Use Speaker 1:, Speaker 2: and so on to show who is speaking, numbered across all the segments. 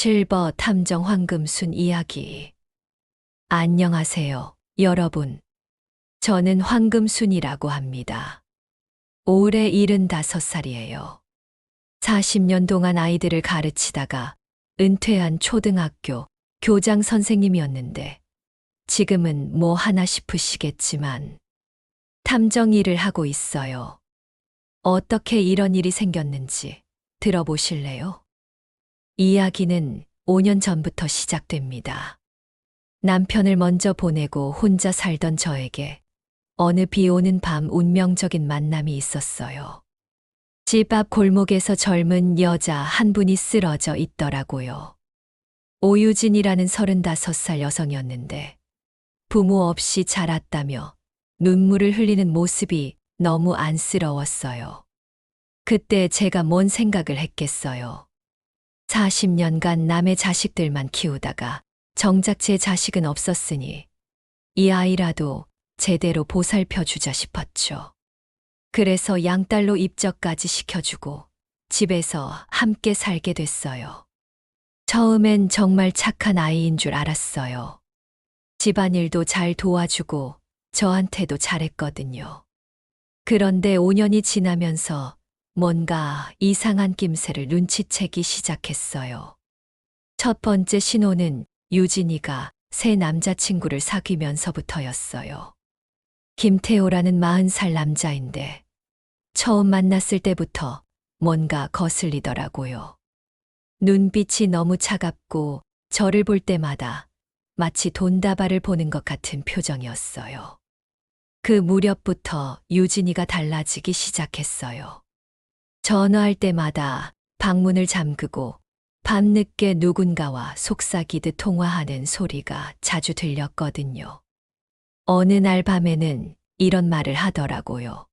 Speaker 1: 실버 탐정 황금순 이야기. 안녕하세요, 여러분. 저는 황금순이라고 합니다. 올해 75살이에요. 40년 동안 아이들을 가르치다가 은퇴한 초등학교 교장 선생님이었는데 지금은 뭐 하나 싶으시겠지만 탐정 일을 하고 있어요. 어떻게 이런 일이 생겼는지 들어보실래요? 이야기는 5년 전부터 시작됩니다. 남편을 먼저 보내고 혼자 살던 저에게 어느 비 오는 밤 운명적인 만남이 있었어요. 집 앞 골목에서 젊은 여자 한 분이 쓰러져 있더라고요. 오유진이라는 35살 여성이었는데 부모 없이 자랐다며 눈물을 흘리는 모습이 너무 안쓰러웠어요. 그때 제가 뭔 생각을 했겠어요. 40년간 남의 자식들만 키우다가 정작 제 자식은 없었으니 이 아이라도 제대로 보살펴 주자 싶었죠. 그래서 양딸로 입적까지 시켜주고 집에서 함께 살게 됐어요. 처음엔 정말 착한 아이인 줄 알았어요. 집안일도 잘 도와주고 저한테도 잘했거든요. 그런데 5년이 지나면서 뭔가 이상한 낌새를 눈치채기 시작했어요. 첫 번째 신호는 유진이가 새 남자친구를 사귀면서부터였어요. 김태호라는 40살 남자인데 처음 만났을 때부터 뭔가 거슬리더라고요. 눈빛이 너무 차갑고 저를 볼 때마다 마치 돈다발을 보는 것 같은 표정이었어요. 그 무렵부터 유진이가 달라지기 시작했어요. 전화할 때마다 방문을 잠그고 밤늦게 누군가와 속삭이듯 통화하는 소리가 자주 들렸거든요. 어느 날 밤에는 이런 말을 하더라고요.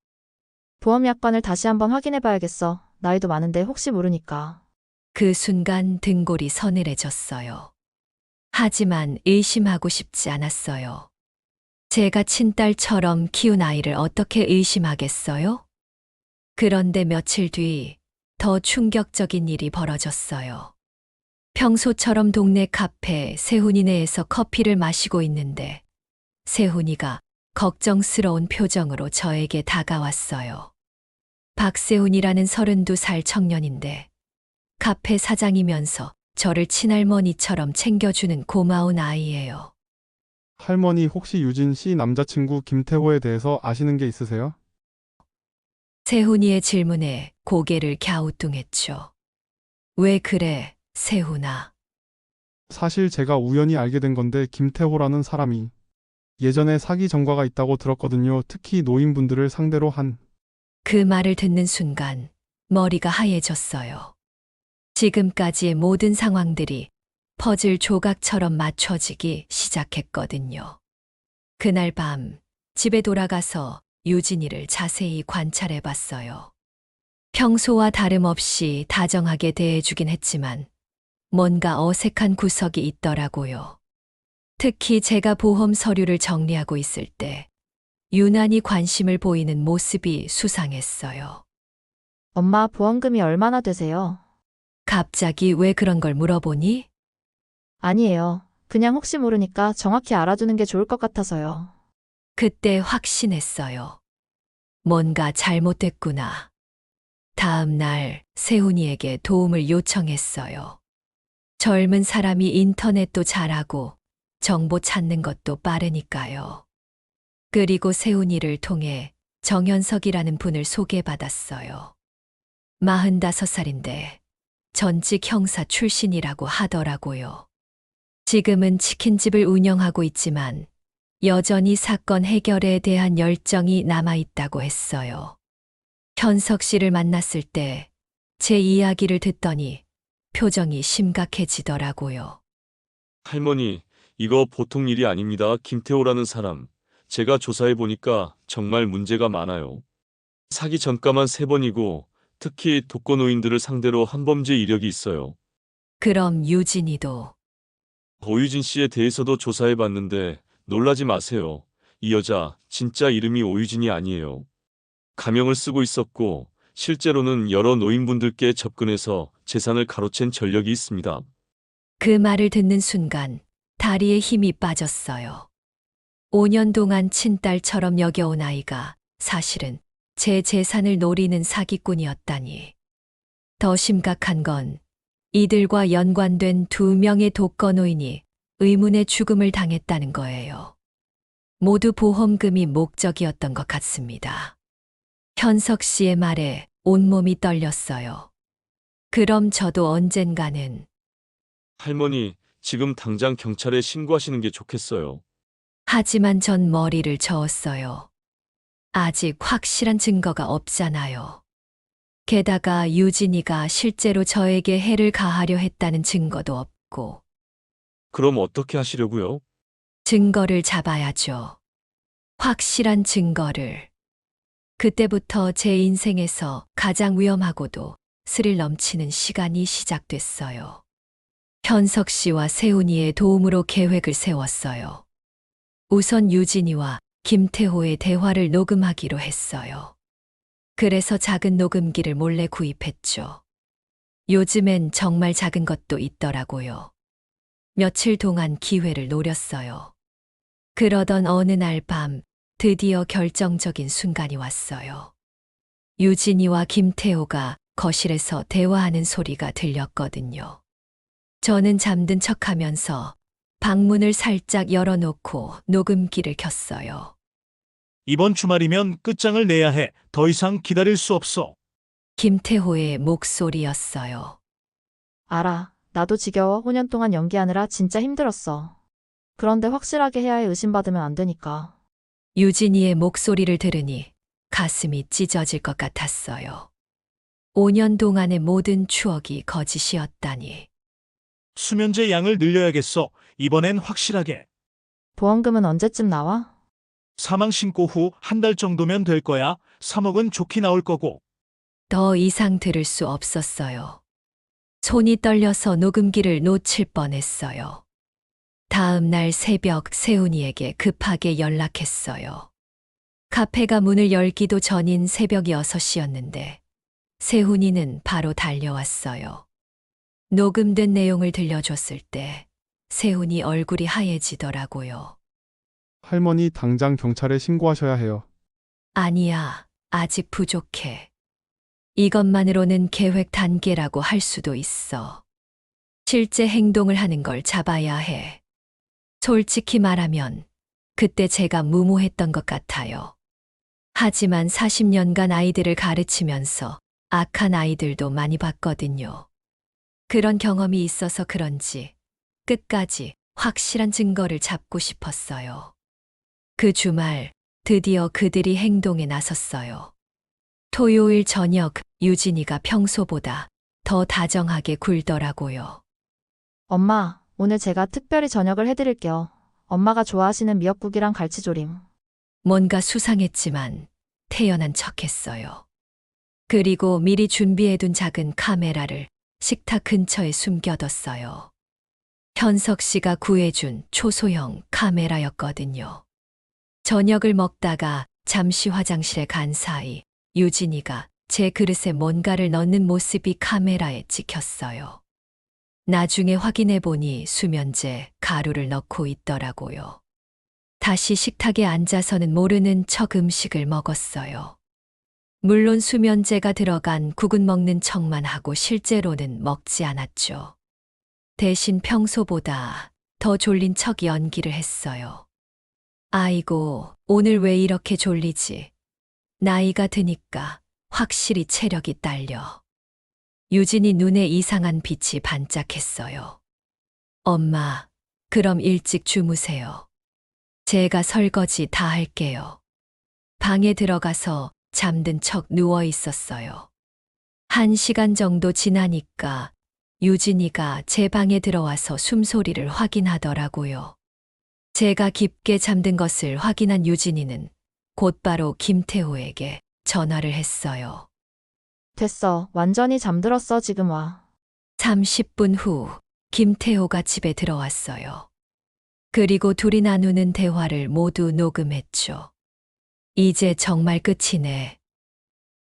Speaker 2: 보험 약관을 다시 한번 확인해 봐야겠어. 나이도 많은데 혹시 모르니까.
Speaker 1: 그 순간 등골이 서늘해졌어요. 하지만 의심하고 싶지 않았어요. 제가 친딸처럼 키운 아이를 어떻게 의심하겠어요? 그런데 며칠 뒤 더 충격적인 일이 벌어졌어요. 평소처럼 동네 카페 세훈이네에서 커피를 마시고 있는데 세훈이가 걱정스러운 표정으로 저에게 다가왔어요. 박세훈이라는 32살 청년인데 카페 사장이면서 저를 친할머니처럼 챙겨주는 고마운 아이예요.
Speaker 3: 할머니 혹시 유진 씨 남자친구 김태호에 대해서 아시는 게 있으세요?
Speaker 1: 세훈이의 질문에 고개를 갸우뚱했죠. 왜 그래, 세훈아?
Speaker 3: 사실 제가 우연히 알게 된 건데 김태호라는 사람이 예전에 사기 전과가 있다고 들었거든요. 특히 노인분들을 상대로 한
Speaker 1: 그 말을 듣는 순간 머리가 하얘졌어요. 지금까지의 모든 상황들이 퍼즐 조각처럼 맞춰지기 시작했거든요. 그날 밤 집에 돌아가서 유진이를 자세히 관찰해 봤어요. 평소와 다름없이 다정하게 대해주긴 했지만 뭔가 어색한 구석이 있더라고요. 특히 제가 보험 서류를 정리하고 있을 때 유난히 관심을 보이는 모습이 수상했어요.
Speaker 2: 엄마 보험금이 얼마나 되세요?
Speaker 1: 갑자기 왜 그런 걸 물어보니?
Speaker 2: 아니에요. 그냥 혹시 모르니까 정확히 알아두는 게 좋을 것 같아서요.
Speaker 1: 그때 확신했어요. 뭔가 잘못됐구나. 다음 날 세훈이에게 도움을 요청했어요. 젊은 사람이 인터넷도 잘하고 정보 찾는 것도 빠르니까요. 그리고 세훈이를 통해 정현석이라는 분을 소개받았어요. 45살인데 전직 형사 출신이라고 하더라고요. 지금은 치킨집을 운영하고 있지만 여전히 사건 해결에 대한 열정이 남아있다고 했어요. 현석 씨를 만났을 때 제 이야기를 듣더니 표정이 심각해지더라고요.
Speaker 4: 할머니, 이거 보통 일이 아닙니다. 김태호라는 사람. 제가 조사해 보니까 정말 문제가 많아요. 사기 전가만 세 번이고 특히 독거노인들을 상대로 한 범죄 이력이 있어요.
Speaker 1: 그럼 유진이도
Speaker 4: 오유진 씨에 대해서도 조사해 봤는데 놀라지 마세요. 이 여자 진짜 이름이 오유진이 아니에요. 가명을 쓰고 있었고 실제로는 여러 노인분들께 접근해서 재산을 가로챈 전력이 있습니다.
Speaker 1: 그 말을 듣는 순간 다리에 힘이 빠졌어요. 5년 동안 친딸처럼 여겨온 아이가 사실은 제 재산을 노리는 사기꾼이었다니. 더 심각한 건 이들과 연관된 두 명의 독거노인이 의문의 죽음을 당했다는 거예요. 모두 보험금이 목적이었던 것 같습니다. 현석 씨의 말에 온몸이 떨렸어요. 그럼 저도 언젠가는
Speaker 4: 할머니, 지금 당장 경찰에 신고하시는 게 좋겠어요.
Speaker 1: 하지만 전 머리를 저었어요. 아직 확실한 증거가 없잖아요. 게다가 유진이가 실제로 저에게 해를 가하려 했다는 증거도 없고,
Speaker 4: 그럼 어떻게 하시려고요?
Speaker 1: 증거를 잡아야죠. 확실한 증거를. 그때부터 제 인생에서 가장 위험하고도 스릴 넘치는 시간이 시작됐어요. 현석 씨와 세훈이의 도움으로 계획을 세웠어요. 우선 유진이와 김태호의 대화를 녹음하기로 했어요. 그래서 작은 녹음기를 몰래 구입했죠. 요즘엔 정말 작은 것도 있더라고요. 며칠 동안 기회를 노렸어요. 그러던 어느 날 밤 드디어 결정적인 순간이 왔어요. 유진이와 김태호가 거실에서 대화하는 소리가 들렸거든요. 저는 잠든 척 하면서 방문을 살짝 열어놓고 녹음기를 켰어요.
Speaker 5: 이번 주말이면 끝장을 내야 해. 더 이상 기다릴 수 없어.
Speaker 1: 김태호의 목소리였어요.
Speaker 2: 알아. 나도 지겨워. 5년 동안 연기하느라 진짜 힘들었어. 그런데 확실하게 해야 해. 의심받으면 안 되니까.
Speaker 1: 유진이의 목소리를 들으니 가슴이 찢어질 것 같았어요. 5년 동안의 모든 추억이 거짓이었다니.
Speaker 5: 수면제 양을 늘려야겠어. 이번엔 확실하게.
Speaker 2: 보험금은 언제쯤 나와?
Speaker 5: 사망 신고 후 한 달 정도면 될 거야. 3억은 좋게 나올 거고.
Speaker 1: 더 이상 들을 수 없었어요. 손이 떨려서 녹음기를 놓칠 뻔했어요. 다음 날 새벽 세훈이에게 급하게 연락했어요. 카페가 문을 열기도 전인 새벽 6시였는데 세훈이는 바로 달려왔어요. 녹음된 내용을 들려줬을 때 세훈이 얼굴이 하얘지더라고요.
Speaker 3: 할머니 당장 경찰에 신고하셔야 해요.
Speaker 1: 아니야, 아직 부족해. 이것만으로는 계획 단계라고 할 수도 있어. 실제 행동을 하는 걸 잡아야 해. 솔직히 말하면 그때 제가 무모했던 것 같아요. 하지만 40년간 아이들을 가르치면서 악한 아이들도 많이 봤거든요. 그런 경험이 있어서 그런지 끝까지 확실한 증거를 잡고 싶었어요. 그 주말 드디어 그들이 행동에 나섰어요. 토요일 저녁 유진이가 평소보다 더 다정하게 굴더라고요.
Speaker 2: 엄마, 오늘 제가 특별히 저녁을 해드릴게요. 엄마가 좋아하시는 미역국이랑 갈치조림.
Speaker 1: 뭔가 수상했지만 태연한 척했어요. 그리고 미리 준비해둔 작은 카메라를 식탁 근처에 숨겨뒀어요. 현석 씨가 구해준 초소형 카메라였거든요. 저녁을 먹다가 잠시 화장실에 간 사이 유진이가 제 그릇에 뭔가를 넣는 모습이 카메라에 찍혔어요. 나중에 확인해 보니 수면제 가루를 넣고 있더라고요. 다시 식탁에 앉아서는 모르는 척 음식을 먹었어요. 물론 수면제가 들어간 국은 먹는 척만 하고 실제로는 먹지 않았죠. 대신 평소보다 더 졸린 척 연기를 했어요. 아이고, 오늘 왜 이렇게 졸리지? 나이가 드니까 확실히 체력이 딸려. 유진이 눈에 이상한 빛이 반짝했어요. 엄마, 그럼 일찍 주무세요. 제가 설거지 다 할게요. 방에 들어가서 잠든 척 누워 있었어요. 한 시간 정도 지나니까 유진이가 제 방에 들어와서 숨소리를 확인하더라고요. 제가 깊게 잠든 것을 확인한 유진이는 곧바로 김태호에게 전화를 했어요.
Speaker 2: 됐어. 완전히 잠들었어. 지금 와.
Speaker 1: 30분 후 김태호가 집에 들어왔어요. 그리고 둘이 나누는 대화를 모두 녹음했죠. 이제 정말 끝이네.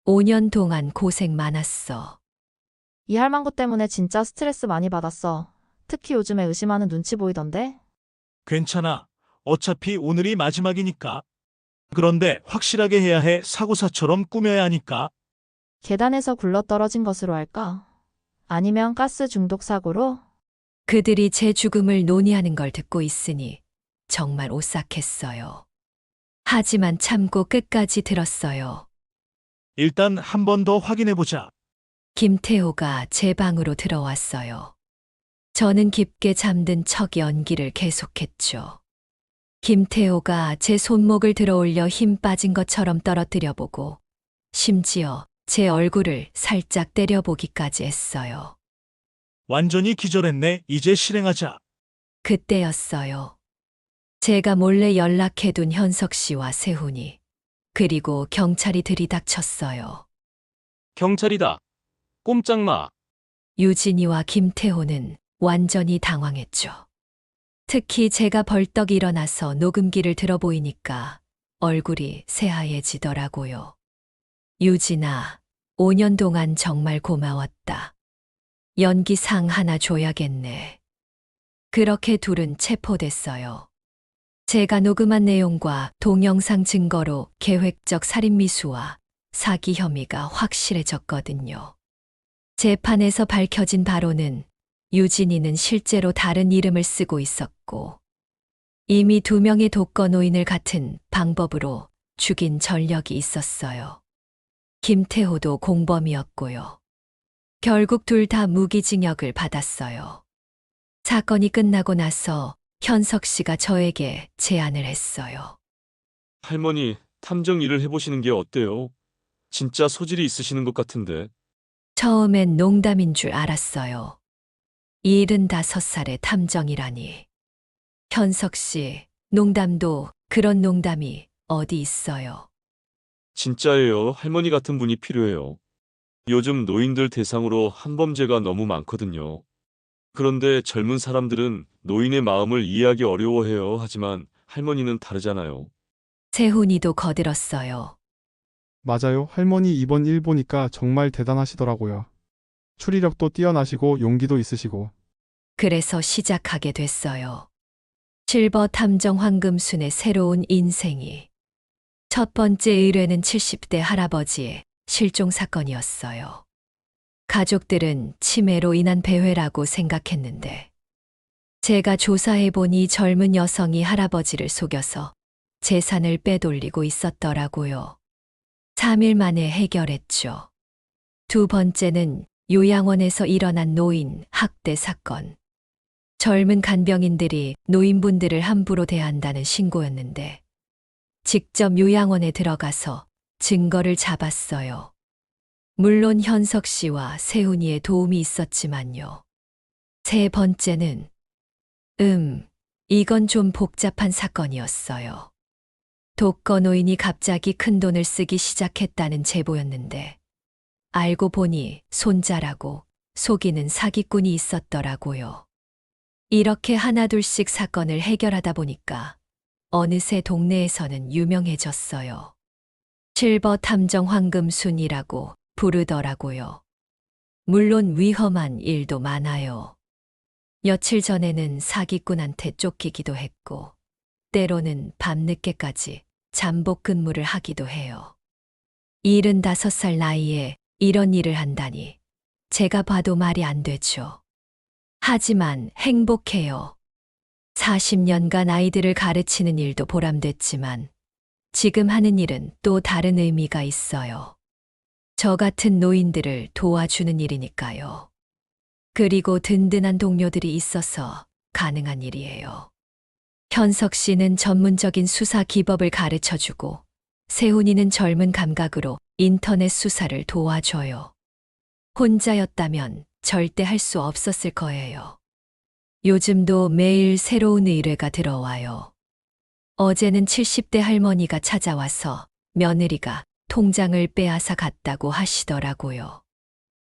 Speaker 1: 5년 동안 고생 많았어.
Speaker 2: 이 할망구 때문에 진짜 스트레스 많이 받았어. 특히 요즘에 의심하는 눈치 보이던데?
Speaker 5: 괜찮아. 어차피 오늘이 마지막이니까. 그런데 확실하게 해야 해. 사고사처럼 꾸며야 하니까.
Speaker 2: 계단에서 굴러 떨어진 것으로 할까? 아니면 가스 중독 사고로?
Speaker 1: 그들이 제 죽음을 논의하는 걸 듣고 있으니 정말 오싹했어요. 하지만 참고 끝까지 들었어요.
Speaker 5: 일단 한 번 더 확인해보자.
Speaker 1: 김태호가 제 방으로 들어왔어요. 저는 깊게 잠든 척 연기를 계속했죠. 김태호가 제 손목을 들어올려 힘 빠진 것처럼 떨어뜨려 보고 심지어 제 얼굴을 살짝 때려보기까지 했어요.
Speaker 5: 완전히 기절했네. 이제 실행하자.
Speaker 1: 그때였어요. 제가 몰래 연락해둔 현석 씨와 세훈이 그리고 경찰이 들이닥쳤어요.
Speaker 6: 경찰이다. 꼼짝마.
Speaker 1: 유진이와 김태호는 완전히 당황했죠. 특히 제가 벌떡 일어나서 녹음기를 들어보이니까 얼굴이 새하얘지더라고요. 유진아, 5년 동안 정말 고마웠다. 연기상 하나 줘야겠네. 그렇게 둘은 체포됐어요. 제가 녹음한 내용과 동영상 증거로 계획적 살인미수와 사기 혐의가 확실해졌거든요. 재판에서 밝혀진 바로는 유진이는 실제로 다른 이름을 쓰고 있었고, 이미 두 명의 독거 노인을 같은 방법으로 죽인 전력이 있었어요. 김태호도 공범이었고요. 결국 둘 다 무기징역을 받았어요. 사건이 끝나고 나서 현석 씨가 저에게 제안을 했어요.
Speaker 4: 할머니, 탐정 일을 해보시는 게 어때요? 진짜 소질이 있으시는 것 같은데.
Speaker 1: 처음엔 농담인 줄 알았어요. 75 살의 탐정이라니. 현석 씨, 농담도 그런 농담이 어디 있어요.
Speaker 4: 진짜예요. 할머니 같은 분이 필요해요. 요즘 노인들 대상으로 한범죄가 너무 많거든요. 그런데 젊은 사람들은 노인의 마음을 이해하기 어려워해요. 하지만 할머니는 다르잖아요.
Speaker 1: 세훈이도 거들었어요.
Speaker 3: 맞아요. 할머니 이번 일 보니까 정말 대단하시더라고요. 추리력도 뛰어나시고 용기도 있으시고.
Speaker 1: 그래서 시작하게 됐어요. 실버 탐정 황금순의 새로운 인생이. 첫 번째 의뢰는 70대 할아버지의 실종 사건이었어요. 가족들은 치매로 인한 배회라고 생각했는데, 제가 조사해보니 젊은 여성이 할아버지를 속여서 재산을 빼돌리고 있었더라고요. 3일 만에 해결했죠. 두 번째는 요양원에서 일어난 노인 학대 사건. 젊은 간병인들이 노인분들을 함부로 대한다는 신고였는데, 직접 요양원에 들어가서 증거를 잡았어요. 물론 현석 씨와 세훈이의 도움이 있었지만요. 세 번째는, 음, 이건 좀 복잡한 사건이었어요. 독거 노인이 갑자기 큰 돈을 쓰기 시작했다는 제보였는데, 알고 보니 손자라고 속이는 사기꾼이 있었더라고요. 이렇게 하나둘씩 사건을 해결하다 보니까 어느새 동네에서는 유명해졌어요. 실버 탐정 황금순이라고 부르더라고요. 물론 위험한 일도 많아요. 며칠 전에는 사기꾼한테 쫓기기도 했고, 때로는 밤늦게까지 잠복 근무를 하기도 해요. 75살 나이에 이런 일을 한다니 제가 봐도 말이 안 되죠. 하지만 행복해요. 40년간 아이들을 가르치는 일도 보람됐지만 지금 하는 일은 또 다른 의미가 있어요. 저 같은 노인들을 도와주는 일이니까요. 그리고 든든한 동료들이 있어서 가능한 일이에요. 현석 씨는 전문적인 수사 기법을 가르쳐 주고 세훈이는 젊은 감각으로 인터넷 수사를 도와줘요. 혼자였다면 절대 할 수 없었을 거예요. 요즘도 매일 새로운 의뢰가 들어와요. 어제는 70대 할머니가 찾아와서 며느리가 통장을 빼앗아 갔다고 하시더라고요.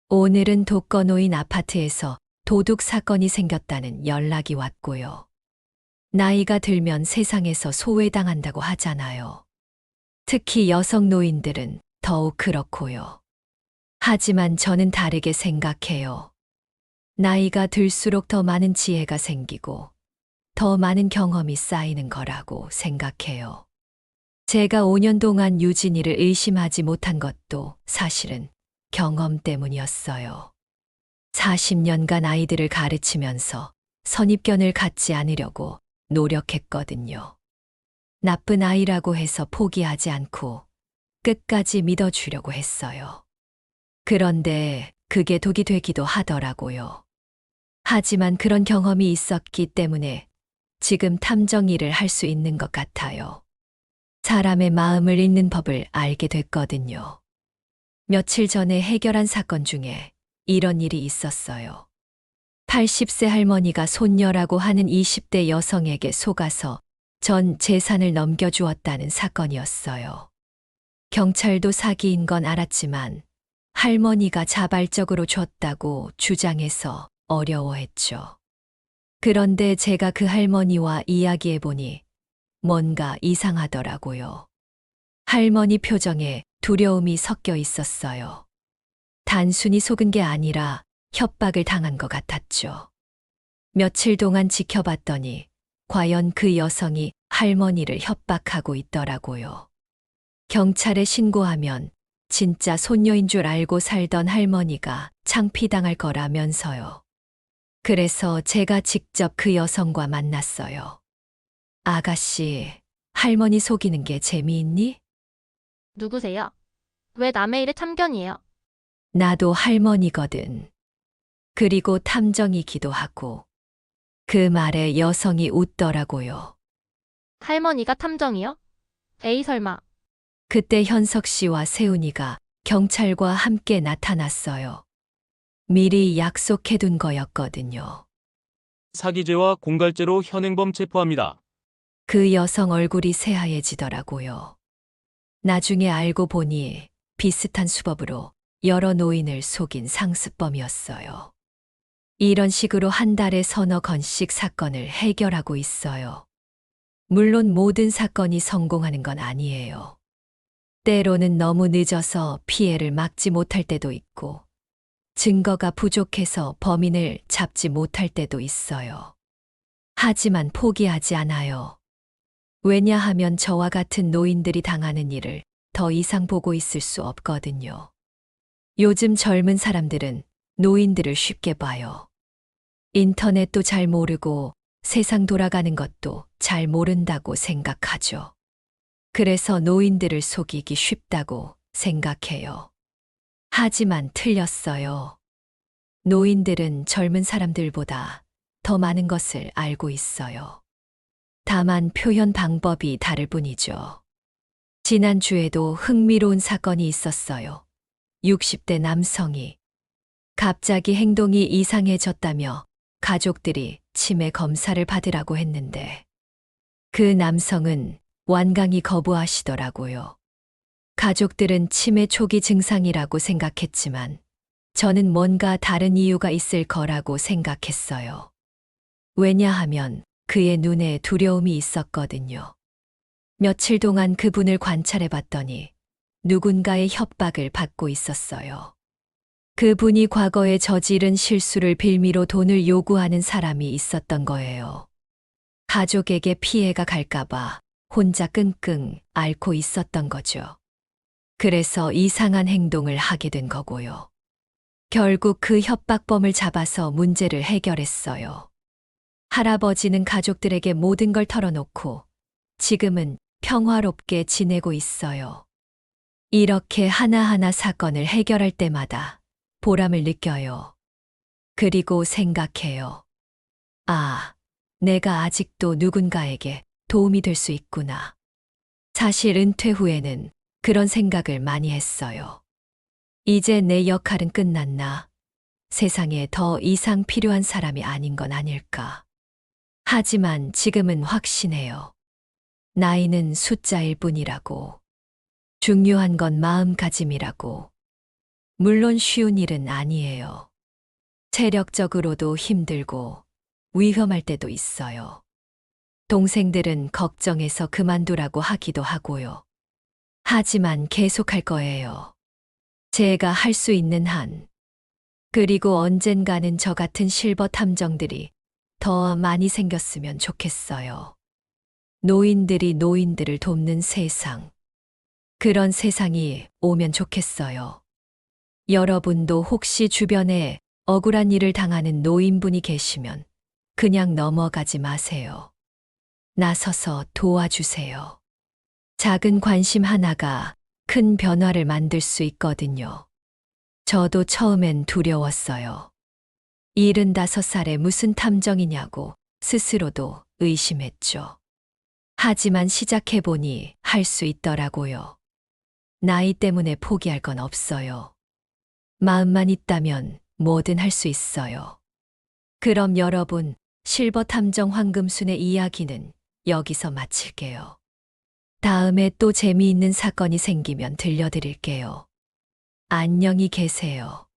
Speaker 1: 오늘은 독거노인 아파트에서 도둑 사건이 생겼다는 연락이 왔고요. 나이가 들면 세상에서 소외당한다고 하잖아요. 특히 여성 노인들은 더욱 그렇고요. 하지만 저는 다르게 생각해요. 나이가 들수록 더 많은 지혜가 생기고 더 많은 경험이 쌓이는 거라고 생각해요. 제가 5년 동안 유진이를 의심하지 못한 것도 사실은 경험 때문이었어요. 40년간 아이들을 가르치면서 선입견을 갖지 않으려고 노력했거든요. 나쁜 아이라고 해서 포기하지 않고 끝까지 믿어주려고 했어요. 그런데 그게 독이 되기도 하더라고요. 하지만 그런 경험이 있었기 때문에 지금 탐정 일을 할 수 있는 것 같아요. 사람의 마음을 읽는 법을 알게 됐거든요. 며칠 전에 해결한 사건 중에 이런 일이 있었어요. 80세 할머니가 손녀라고 하는 20대 여성에게 속아서 전 재산을 넘겨주었다는 사건이었어요. 경찰도 사기인 건 알았지만 할머니가 자발적으로 줬다고 주장해서 어려워했죠. 그런데 제가 그 할머니와 이야기해보니 뭔가 이상하더라고요. 할머니 표정에 두려움이 섞여 있었어요. 단순히 속은 게 아니라 협박을 당한 것 같았죠. 며칠 동안 지켜봤더니 과연 그 여성이 할머니를 협박하고 있더라고요. 경찰에 신고하면 진짜 손녀인 줄 알고 살던 할머니가 창피당할 거라면서요. 그래서 제가 직접 그 여성과 만났어요. 아가씨, 할머니 속이는 게 재미있니?
Speaker 7: 누구세요? 왜 남의 일에 참견이에요?
Speaker 1: 나도 할머니거든. 그리고 탐정이기도 하고. 그 말에 여성이 웃더라고요.
Speaker 7: 할머니가 탐정이요? 에이 설마.
Speaker 1: 그때 현석 씨와 세훈이가 경찰과 함께 나타났어요. 미리 약속해둔 거였거든요.
Speaker 6: 사기죄와 공갈죄로 현행범 체포합니다.
Speaker 1: 그 여성 얼굴이 새하얘지더라고요. 나중에 알고 보니 비슷한 수법으로 여러 노인을 속인 상습범이었어요. 이런 식으로 한 달에 서너 건씩 사건을 해결하고 있어요. 물론 모든 사건이 성공하는 건 아니에요. 때로는 너무 늦어서 피해를 막지 못할 때도 있고, 증거가 부족해서 범인을 잡지 못할 때도 있어요. 하지만 포기하지 않아요. 왜냐하면 저와 같은 노인들이 당하는 일을 더 이상 보고 있을 수 없거든요. 요즘 젊은 사람들은 노인들을 쉽게 봐요. 인터넷도 잘 모르고 세상 돌아가는 것도 잘 모른다고 생각하죠. 그래서 노인들을 속이기 쉽다고 생각해요. 하지만 틀렸어요. 노인들은 젊은 사람들보다 더 많은 것을 알고 있어요. 다만 표현 방법이 다를 뿐이죠. 지난주에도 흥미로운 사건이 있었어요. 60대 남성이 갑자기 행동이 이상해졌다며 가족들이 치매 검사를 받으라고 했는데 그 남성은 완강히 거부하시더라고요. 가족들은 치매 초기 증상이라고 생각했지만 저는 뭔가 다른 이유가 있을 거라고 생각했어요. 왜냐하면 그의 눈에 두려움이 있었거든요. 며칠 동안 그분을 관찰해 봤더니 누군가의 협박을 받고 있었어요. 그분이 과거에 저지른 실수를 빌미로 돈을 요구하는 사람이 있었던 거예요. 가족에게 피해가 갈까봐 혼자 끙끙 앓고 있었던 거죠. 그래서 이상한 행동을 하게 된 거고요. 결국 그 협박범을 잡아서 문제를 해결했어요. 할아버지는 가족들에게 모든 걸 털어놓고 지금은 평화롭게 지내고 있어요. 이렇게 하나하나 사건을 해결할 때마다 보람을 느껴요. 그리고 생각해요. 아, 내가 아직도 누군가에게 도움이 될 수 있구나. 사실 은퇴 후에는 그런 생각을 많이 했어요. 이제 내 역할은 끝났나? 세상에 더 이상 필요한 사람이 아닌 건 아닐까. 하지만 지금은 확신해요. 나이는 숫자일 뿐이라고. 중요한 건 마음가짐이라고. 물론 쉬운 일은 아니에요. 체력적으로도 힘들고 위험할 때도 있어요. 동생들은 걱정해서 그만두라고 하기도 하고요. 하지만 계속할 거예요. 제가 할 수 있는 한 그리고 언젠가는 저 같은 실버 탐정들이 더 많이 생겼으면 좋겠어요. 노인들이 노인들을 돕는 세상. 그런 세상이 오면 좋겠어요. 여러분도 혹시 주변에 억울한 일을 당하는 노인분이 계시면 그냥 넘어가지 마세요. 나서서 도와주세요. 작은 관심 하나가 큰 변화를 만들 수 있거든요. 저도 처음엔 두려웠어요. 75살에 무슨 탐정이냐고 스스로도 의심했죠. 하지만 시작해보니 할 수 있더라고요. 나이 때문에 포기할 건 없어요. 마음만 있다면 뭐든 할 수 있어요. 그럼 여러분, 실버 탐정 황금순의 이야기는 여기서 마칠게요. 다음에 또 재미있는 사건이 생기면 들려드릴게요. 안녕히 계세요.